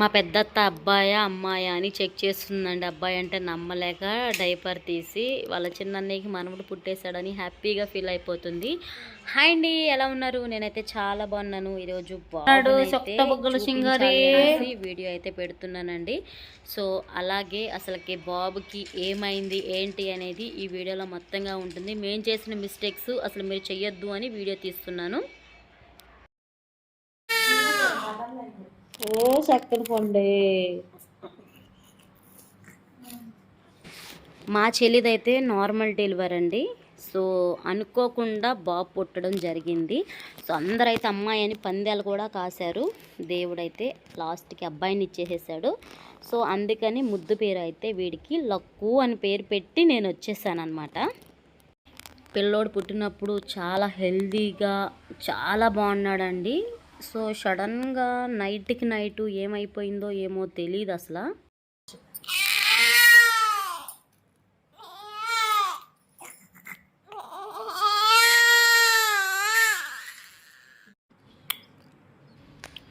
మా పెద్దత్త అబ్బాయ అమ్మాయ అని చెక్ చేస్తుందండి. అబ్బాయి అంటే నమ్మలేక డైపర్ తీసి వాళ్ళ చిన్నన్నయ్యకి మనవడు పుట్టేశాడని హ్యాపీగా ఫీల్ అయిపోతుంది. హాయ్ అండి ఎలా ఉన్నారు? నేనైతే చాలా బాగున్నాను. ఈరోజు వీడియో అయితే పెడుతున్నానండి. సో అలాగే అసలుకి బాబుకి ఏమైంది ఏంటి అనేది ఈ వీడియోలో మొత్తంగా ఉంటుంది. మేము చేసిన మిస్టేక్స్ అసలు మీరు చెయ్యొద్దు అని వీడియో తీస్తున్నాను. ఓ చక్కని పండే. మా చెల్లిదైతే నార్మల్ డెలివరీ అండి. సో అనుకోకుండా బాబు పుట్టడం జరిగింది. సో అందరైతే అమ్మాయి అని పందాలు కూడా కాశారు. దేవుడైతే లాస్ట్కి అబ్బాయిని ఇచ్చేసేసాడు. సో అందుకని ముద్దు పేరు అయితే వీడికి లక్కు అని పేరు పెట్టి నేను వచ్చేసాను అనమాట పిల్లోడు పుట్టినప్పుడు చాలా హెల్దీగా చాలా బాగున్నాడండి. సో సడన్గా నైట్కి నైట్ ఏమైపోయిందో ఏమో తెలియదు అసలు.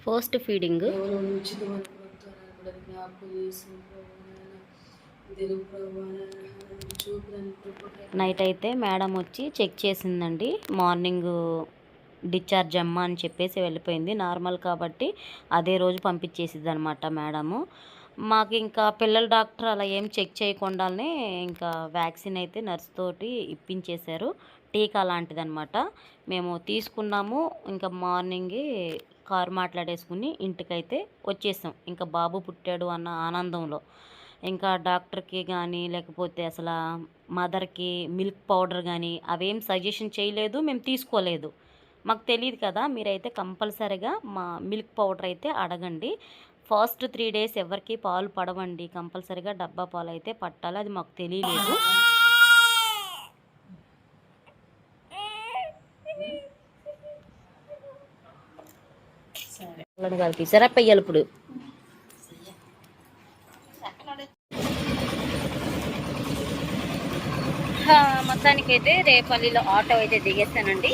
First feeding. నైట్ అయితే మేడం వచ్చి చెక్ చేసిందండి. మార్నింగ్ డిశ్చార్జ్ అమ్మ అని చెప్పేసి వెళ్ళిపోయింది. నార్మల్ కాబట్టి అదే రోజు పంపించేసిద్ది అనమాట మేడము. మాకు ఇంకా పిల్లల డాక్టర్ అలా ఏం చెక్ చేయకుండానే ఇంకా వ్యాక్సిన్ అయితే నర్స్ తోటి ఇప్పించేశారు. టీకా లాంటిదనమాట మేము తీసుకున్నాము. ఇంకా మార్నింగే కారు మాట్లాడేసుకుని ఇంటికైతే వచ్చేసాం. ఇంకా బాబు పుట్టాడు అన్న ఆనందంలో. ఇంకా డాక్టర్కి కానీ లేకపోతే అసలు మదర్కి మిల్క్ పౌడర్ కానీ అవేం సజెషన్ చేయలేదు. మేము తీసుకోలేదు. మాకు తెలియదు కదా మీరైతే కంపల్సరిగా మా మిల్క్ పౌడర్ అయితే అడగండి. ఫస్ట్ త్రీ డేస్ ఎవరికి పాలు పడవండి కంపల్సరిగా డబ్బా పాలు అయితే పట్టాలి అది మాకు తెలియలేదు. సరే కలిపి ఇప్పుడు? మొత్తానికైతే రేపల్లిలో ఆటో అయితే దిగేస్తానండి.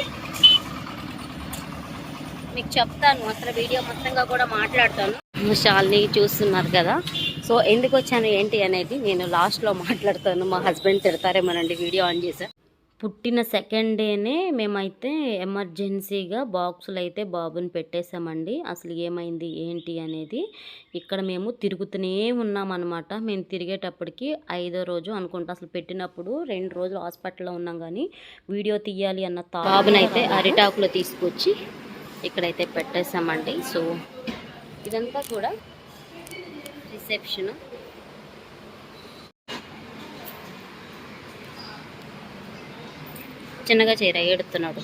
మీకు చెప్తాను అసలు వీడియో మొత్తంగా కూడా మాట్లాడతాను. షాల్ని చూస్తున్నారు కదా. సో ఎందుకు వచ్చాను ఏంటి అనేది నేను లాస్ట్లో మాట్లాడతాను. మా హస్బెండ్ తిడతారేమోనండి వీడియో ఆన్ చేశా పుట్టిన సెకండ్ డేనే మేమైతే ఎమర్జెన్సీగా బాక్సులు అయితే బాబుని పెట్టేశామండి. అసలు ఏమైంది ఏంటి అనేది ఇక్కడ మేము తిరుగుతూనే ఉన్నామన్నమాట. మేము తిరిగేటప్పటికి ఐదో రోజు అనుకుంటా అసలు పెట్టినప్పుడు రెండు రోజులు హాస్పిటల్లో ఉన్నాం కానీ వీడియో తీయాలి అన్న బాబునైతే అరిటాకులో తీసుకొచ్చి ఇక్కడైతే పెట్టేశామండి. సో ఇదంతా కూడా రిసెప్షన్. చిన్నగా చీర ఏడుతున్నాడు.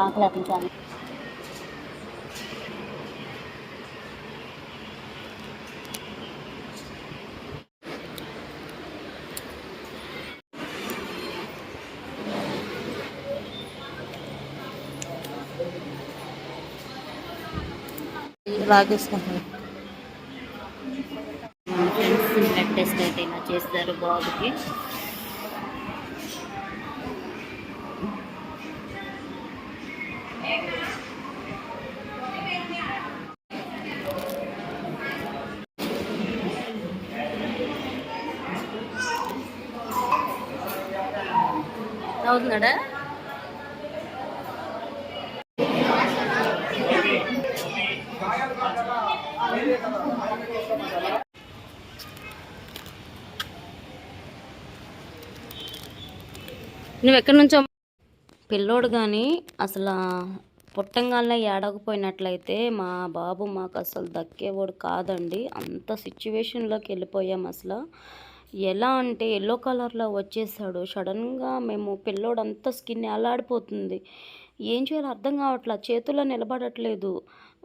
ఆకలి అతను లాగేసుకుంటాను ఫ్రెండ్స్ బ్లడ్ టెస్ట్ అయితే ఇలా చేస్తారు బాబుకి అవుతున్నాడా నువ్వు ఎక్కడి నుంచో పిల్లోడు కానీ అసలు పుట్టంగానే ఏడకపోయినట్లయితే మా బాబు మాకు అసలు దక్కేవాడు కాదండి. అంత సిచ్యువేషన్లోకి వెళ్ళిపోయాం అసలు. ఎలా అంటే ఎల్లో కలర్లో వచ్చేసాడు. సడన్గా మేము పిల్లోడు అంతా స్కిన్ ఎలాడిపోతుంది ఏం చేయాలో అర్థం కావట్లా చేతుల్లో నిలబడట్లేదు.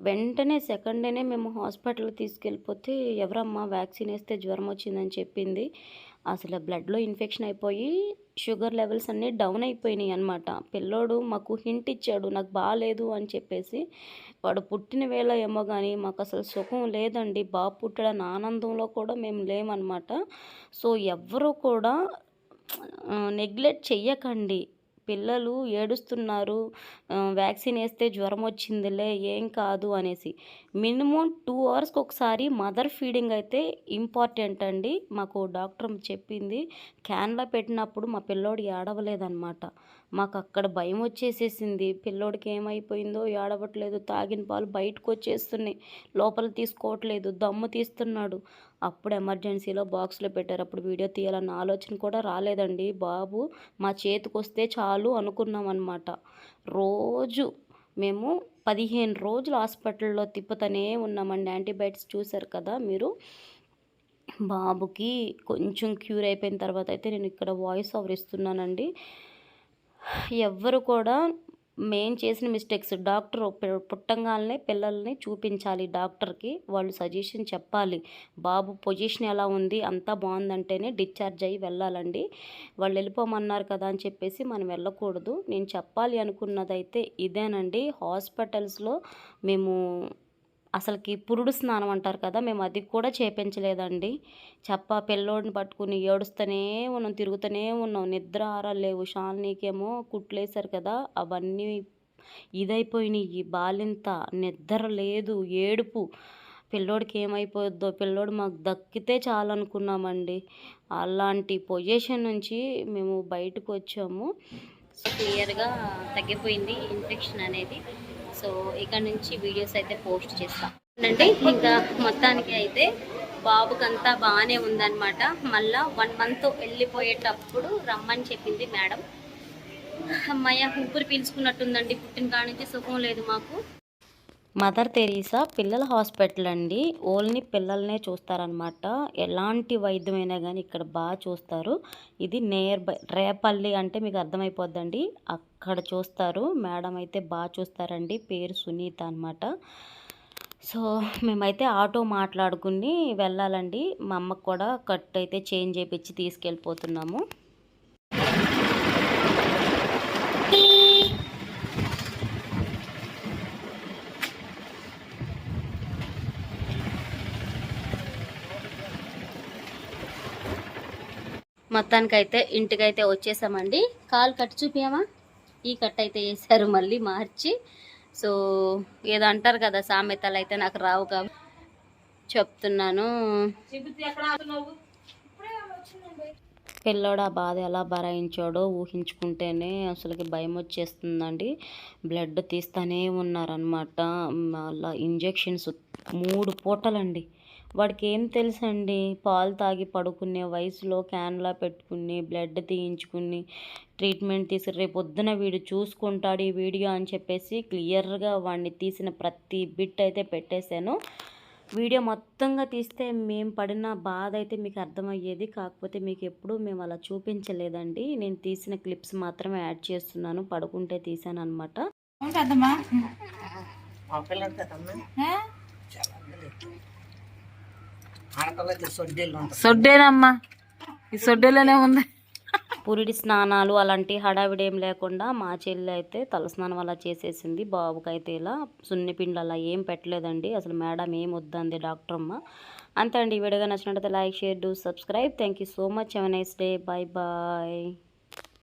వెంటనే సెకండ్ డేనే మేము హాస్పిటల్కి తీసుకెళ్ళిపోతే ఎవరమ్మా వ్యాక్సిన్ వేస్తే జ్వరం వచ్చిందని చెప్పింది. అసలు బ్లడ్లో ఇన్ఫెక్షన్ అయిపోయి షుగర్ లెవెల్స్ అన్నీ డౌన్ అయిపోయినాయి అనమాట పిల్లోడు మాకు హింట్ ఇచ్చాడు నాకు బాగాలేదు అని చెప్పేసి. వాడు పుట్టిన వేళ ఏమో కానీ మాకు అసలు సుఖం లేదండి. బాబు పుట్టడని ఆనందంలో కూడా మేము లేమన్నమాట. సో ఎవరు కూడా నెగ్లెక్ట్ చెయ్యకండి. పిల్లలు ఏడుస్తున్నారు వ్యాక్సిన్ వేస్తే జ్వరం వచ్చిందిలే ఏం కాదు అనేసి. మినిమం టూ అవర్స్కి ఒకసారి మదర్ ఫీడింగ్ అయితే ఇంపార్టెంట్ అండి. మాకు డాక్టర్ చెప్పింది. క్యాన్లో పెట్టినప్పుడు మా పిల్లోడు ఏడవలేదన్నమాట. మాకు అక్కడ భయం వచ్చేసేసింది. పిల్లోడికి ఏమైపోయిందో ఏడవట్లేదు. తాగిన పాలు బయటకు వచ్చేస్తున్నాయి లోపల తీసుకోవట్లేదు. దమ్ము తీస్తున్నాడు. అప్పుడు ఎమర్జెన్సీలో బాక్స్లో పెట్టారు. అప్పుడు వీడియో తీయాలన్న ఆలోచన కూడా రాలేదండి. బాబు మా చేతికి వస్తే చాలు అనుకున్నాం అనమాట రోజు మేము పదిహేను రోజులు హాస్పిటల్లో తిప్పుతూనే ఉన్నామండి. యాంటీబయాటిక్స్ చూశారు కదా మీరు? బాబుకి కొంచెం క్యూర్ అయిపోయిన తర్వాత అయితే నేను ఇక్కడ వాయిస్ ఓవర్ ఇస్తున్నానండి. ఎవ్వరు కూడా మేం చేసిన మిస్టేక్స్. డాక్టర్ పుట్టంగానే పిల్లల్ని చూపించాలి డాక్టర్కి. వాళ్ళు సజెషన్ చెప్పాలి. బాబు పొజిషన్ ఎలా ఉంది? అంతా బాగుందంటేనే డిశ్చార్జ్ అయ్యి వెళ్ళాలండి. వాళ్ళు వెళ్ళిపోమన్నారు కదా అని చెప్పేసి మనం వెళ్ళకూడదు. నేను చెప్పాలి అనుకున్నదైతే ఇదేనండి. హాస్పిటల్స్లో మేము అసలుకి పురుడు స్నానం అంటారు కదా మేము అది కూడా చేపించలేదండి. చెప్ప పిల్లోడిని పట్టుకుని ఏడుస్తూనే ఉన్నాం తిరుగుతూనే ఉన్నాం. నిద్ర ఆరాలేవు షాల్నీకేమో కుట్లేశారు కదా అవన్నీ ఇదైపోయినాయి. బాలింత నిద్ర లేదు ఏడుపు. పిల్లోడికి ఏమైపోద్దో పిల్లోడు మాకు దక్కితే చాలు అనుకున్నామండి అలాంటి పొజిషన్ నుంచి మేము బయటకు వచ్చాము. క్లియర్గా తగ్గిపోయింది ఇన్ఫెక్షన్ అనేది. సో ఇక్కడ నుంచి వీడియోస్ అయితే పోస్ట్ చేస్తాం. అంటే ఇంకా మొత్తానికి అయితే బాబుకంతా బాగానే ఉందన్నమాట. మళ్ళా వన్ మంత్ వెళ్ళిపోయేటప్పుడు రమ్మని చెప్పింది మేడం. అమ్మాయ ఊపిరి పీల్చుకున్నట్టుందండి పుట్టిన కాడ నుంచి సుఖం లేదు మాకు. మదర్ తెరీసా పిల్లల హాస్పిటల్ అండి. ఓన్లీ పిల్లల్నే చూస్తారనమాట ఎలాంటి వైద్యమైనా కానీ ఇక్కడ బాగా చూస్తారు. ఇది నియర్ బై రేపల్లి అంటే మీకు అర్థమైపోద్దండి. అక్కడ చూస్తారు. మేడం అయితే బాగా చూస్తారండి. పేరు సునీత అనమాట సో మేమైతే ఆటో మాట్లాడుకుని వెళ్ళాలండి. మా అమ్మకు కూడా కట్ అయితే చేంజ్ చేయించి తీసుకెళ్ళిపోతున్నాము. మొత్తానికైతే ఇంటికైతే వచ్చేసామండి. కాలు కట్ చూపించామా ఈ కట్ అయితే వేసారు మళ్ళీ మార్చి. సో ఏదో అంటారు కదా సామెతలు అయితే నాకు రావు కాబట్టి చెప్తున్నాను. పిల్లోడు ఆ బాధ ఎలా భరాయించాడో ఊహించుకుంటేనే అసలుకి భయం వచ్చేస్తుందండి. బ్లడ్ తీస్తూనే ఉన్నారనమాట అలా ఇంజెక్షన్స్ మూడు పూటలండి. వాడికి ఏం తెలుసండి? పాలు తాగి పడుకునే వయసులో క్యాన్లా పెట్టుకుని బ్లడ్ తీయించుకుని ట్రీట్మెంట్ తీసి రేపు పొద్దున వీడు చూసుకుంటాడు ఈ వీడియో అని చెప్పేసి క్లియర్గా వాడిని తీసిన ప్రతి బిట్ అయితే పెట్టేశాను. వీడియో మొత్తంగా తీస్తే మేము పడిన బాధ అయితే మీకు అర్థమయ్యేది. కాకపోతే మీకు ఎప్పుడూ మేము అలా చూపించలేదండి. నేను తీసిన క్లిప్స్ మాత్రమే యాడ్ చేస్తున్నాను. పడుకుంటే తీసాను అనమాట ఉంటుందమ్మా మా పిల్లలు కదమ్మా చాలా అందలేదు ఆడపిల్లకి సొడ్డీలు ఉంటుంది సొడ్డేనమ్మా. ఈ సొడ్డేలోనే ఉంది. పురిడి స్నానాలు అలాంటి హడావిడి ఏం లేకుండా మా చెల్లి అయితే తలస్నానం అలా చేసేసింది. బాబుకైతే ఇలా సున్నిపిండి అలా ఏం పెట్టలేదండి. అసలు మేడం ఏం వద్దంది డాక్టర్ అమ్మ. అంతే అండి. ఈ వీడియోగా నచ్చినట్లయితే like share do subscribe. Thank you so much have nice day bye bye